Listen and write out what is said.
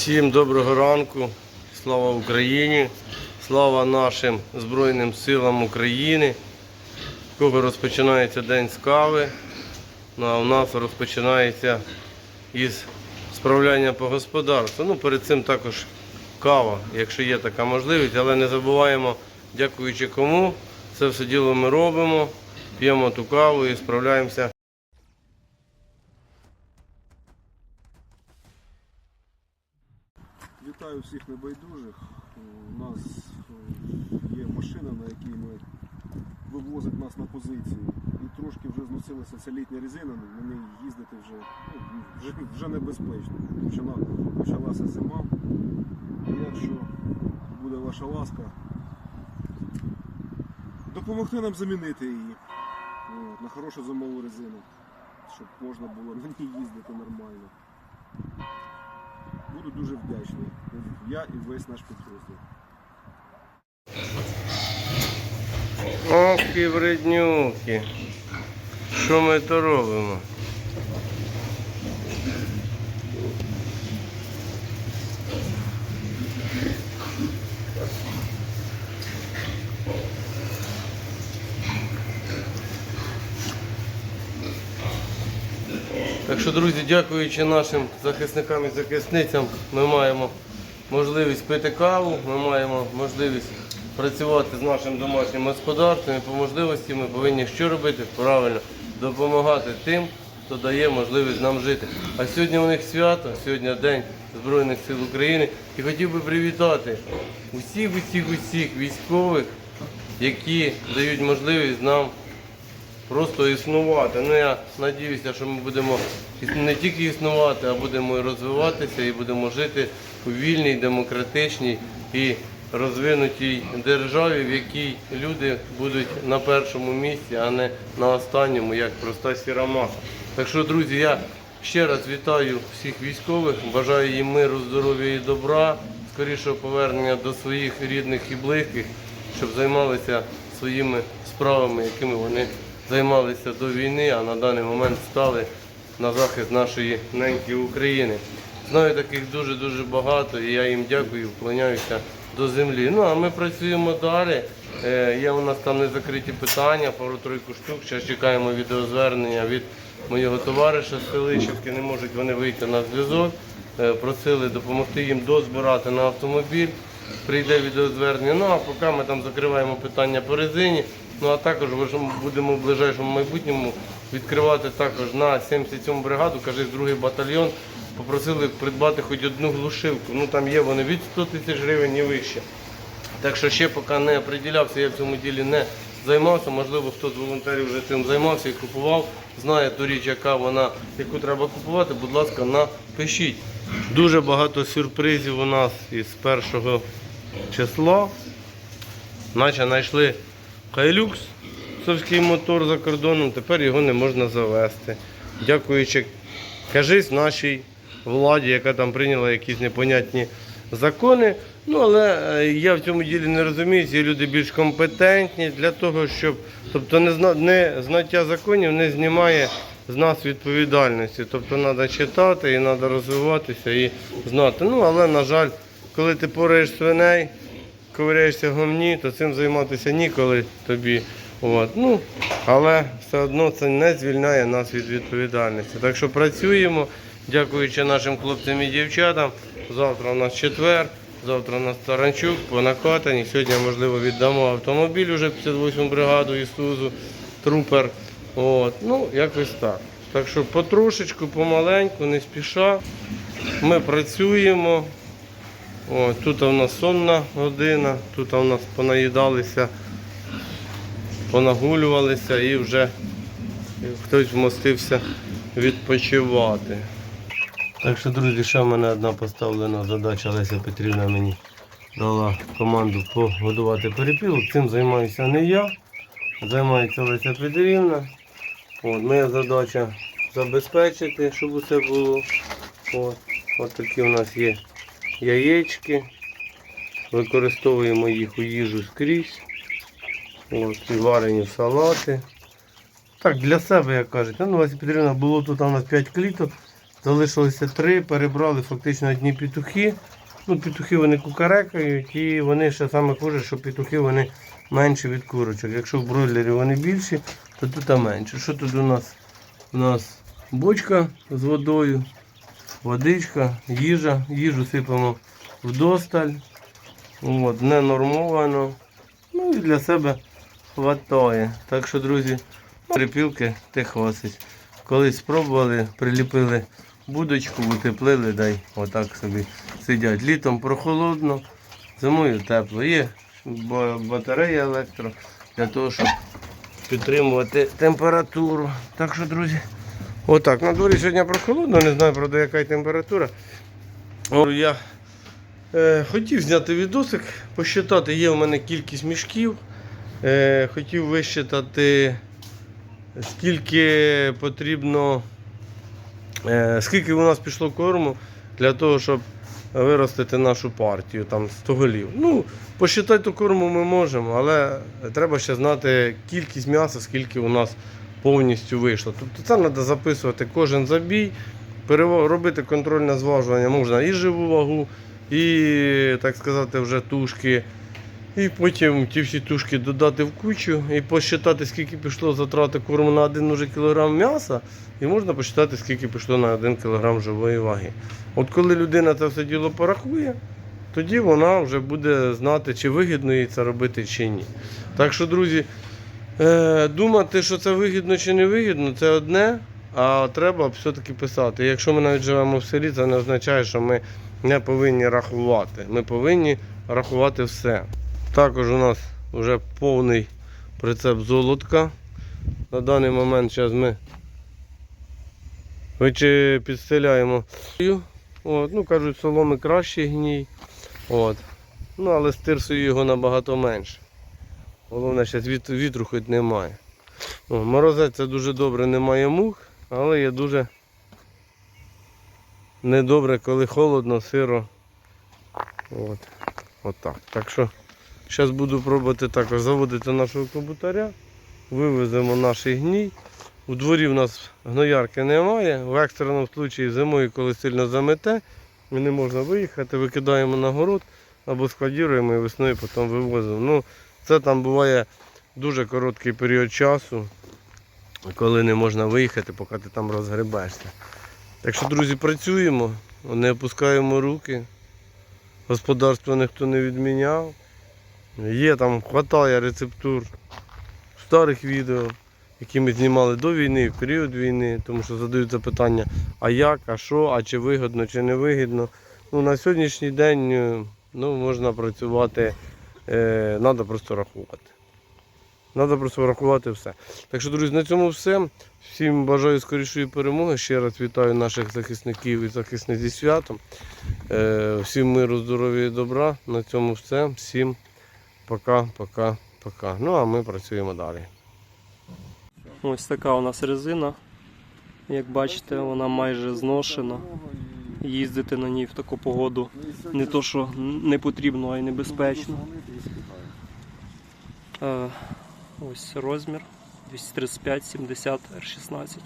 Всім доброго ранку, слава Україні, слава нашим Збройним силам України. У кого розпочинається день з кави, ну, а у нас розпочинається із справляння по господарству. Ну, перед цим також кава, якщо є така можливість, але не забуваємо, дякуючи кому, це все діло ми робимо, п'ємо ту каву і справляємося. Вітаю всіх небайдужих. У нас е, є машина, на якій ми вивозить нас на позиції. І трошки вже зносилася ця літня резина, на ній їздити вже, ну, вже, вже небезпечно. Почала, почалася зима. Якщо буде ваша ласка, допомогти нам замінити її на хорошу зимову резину, щоб можна було на ній їздити нормально. Буду дуже вдячний. Я і весь наш підрозділ. Ох і вреднюки. Що ми то робимо? Так що, друзі, дякуючи нашим захисникам і захисницям, ми маємо можливість пити каву, ми маємо можливість працювати з нашим домашнім господарством і по можливості ми повинні що робити? Правильно, допомагати тим, хто дає можливість нам жити. А сьогодні у них свято, сьогодні День Збройних сил України. І хотів би привітати усіх, усіх, усіх військових, які дають можливість нам просто існувати. Ну я надіюся, що ми будемо не тільки існувати, а будемо і розвиватися і будемо жити у вільній, демократичній і розвинутій державі, в якій люди будуть на першому місці, а не на останньому, як проста сіра маса. Так що, друзі, я ще раз вітаю всіх військових, бажаю їм миру, здоров'я і добра, скорішого повернення до своїх рідних і близьких, щоб займалися своїми справами, якими вони займалися до війни, а на даний момент стали на захист нашої неньки України. Знаю таких дуже-дуже багато, і я їм дякую, вклоняюся до землі. Ну а ми працюємо далі. Е, Є у нас там незакриті питання, пару-тройку штук. Зараз чекаємо відеозвернення від моєго товариша з Селищівки. Не можуть вони вийти на зв'язок. Е, Просили допомогти їм дозбирати на автомобіль. Прийде відеозвернення. Ну а поки ми там закриваємо питання по резині. Ну а також ми будемо в ближайшому майбутньому відкривати також на 77 бригаду, каже, другий батальйон. Попросили придбати хоч одну глушилку. Ну там є вони від 100 тисяч гривень і вище. Так що ще поки не оприділявся, я в цьому ділі не займався. Можливо, хто з волонтерів вже цим займався і купував, знає ту річ, яка вона, яку треба купувати, будь ласка, напишіть. Дуже багато сюрпризів у нас із першого числа. Наче знайшли Хайлюкс, совський мотор за кордоном, тепер його не можна завести. Дякуючи, кажись, нашій владі, яка там прийняла якісь непонятні закони. Ну, але е, я в цьому ділі не розумію, ці люди більш компетентні для того, щоб. Тобто не, зна- не знаття законів не знімає з нас відповідальності. Тобто треба читати і треба розвиватися і знати. Ну, але, на жаль, коли ти пораєш свиней, ковиряєшся в гомні, то цим займатися ніколи тобі. От. Ну, але все одно це не звільняє нас від відповідальності. Так що працюємо, дякуючи нашим хлопцям і дівчатам. Завтра у нас четвер, завтра у нас Таранчук, по накатані. Сьогодні, можливо, віддамо автомобіль уже 58 бригаду Ісузу, трупер. От. Ну, якось так. Так що потрошечку, помаленьку, не спіша. Ми працюємо. О, тут у нас сонна година, тут у нас понаїдалися, понагулювалися і вже хтось вмостився відпочивати. Так що, друзі, ще в мене одна поставлена задача Леся Петрівна мені дала команду погодувати перепілок. Цим займаюся не я, займається Леся Петрівна. От, моя задача забезпечити, щоб усе було. От, от такі у нас є яєчки. Використовуємо їх у їжу скрізь. От, і варені салати. Так, для себе, як кажуть. Ну, Леся Петрівна, було тут у нас 5 кліток. залишилося три, перебрали фактично одні петухи. Ну, петухи вони кукарекають і вони ще саме хуже, що петухи вони менші від курочок. Якщо в бройлері вони більші, то тут менше. Що тут у нас? У нас бочка з водою, водичка, їжа. Їжу сипемо вдосталь. От, не нормовано. Ну і для себе хватає. Так що, друзі, перепілки те хвасить. Колись спробували, приліпили будочку, утеплили, дай отак собі сидять. Літом прохолодно, зимою тепло. Є ба- батарея електро для того, щоб підтримувати температуру. Так що, друзі, отак. На дворі сьогодні прохолодно, не знаю, правда, яка температура. Я е, хотів зняти відосик, посчитати, є в мене кількість мішків. Е, хотів висчитати, скільки потрібно, е, скільки у нас пішло корму для того, щоб виростити нашу партію там 100 голів. Ну, посчитати ту корму ми можемо, але треба ще знати кількість м'яса, скільки у нас повністю вийшло. Тобто це треба записувати кожен забій, робити контрольне зважування, можна і живу вагу, і, так сказати, вже тушки. І потім ті всі тушки додати в кучу і посчитати, скільки пішло затрати корму на 1 уже кілограм м'яса, і можна посчитати, скільки пішло на 1 кілограм живої ваги. От коли людина це все діло порахує, тоді вона вже буде знати, чи вигідно їй це робити, чи ні. Так що, друзі, е, думати, що це вигідно чи не вигідно, це одне, а треба все-таки писати. Якщо ми навіть живемо в селі, це не означає, що ми не повинні рахувати. Ми повинні рахувати все. Також у нас вже повний прицеп золотка. На даний момент зараз ми підстеляємо. От, ну, кажуть, соломи кращий гній. От. Ну, але з тирсою його набагато менше. Головне, зараз вітру, хоч немає. О, морозець це дуже добре, немає мух, але є дуже недобре, коли холодно, сиро. От. От так. Так що зараз буду пробувати також заводити нашого кабутаря. Вивеземо наш гній. У дворі в нас гноярки немає. В екстреному випадку зимою, коли сильно замете, не можна виїхати, викидаємо на город або складіруємо і весною потім вивозимо. Ну, це там буває дуже короткий період часу, коли не можна виїхати, поки ти там розгребешся. Так що, друзі, працюємо, не опускаємо руки. Господарство ніхто не відміняв. Є там, хватає рецептур старих відео, які ми знімали до війни, в період війни, тому що задають запитання, а як, а що, а чи вигідно, чи не вигідно. Ну, на сьогоднішній день е, ну, можна працювати, треба просто рахувати. Треба просто рахувати все. Так що, друзі, на цьому все. Всім бажаю скорішої перемоги. Ще раз вітаю наших захисників і захисниць зі святом. Е, всім миру, здоров'я і добра. На цьому все. Всім пока, пока, пока. Ну а ми працюємо далі. Ось така у нас резина. Як бачите, вона майже зношена. Їздити на ній в таку погоду не то, що не потрібно, а й небезпечно. Е, Ось розмір 235 70 R16.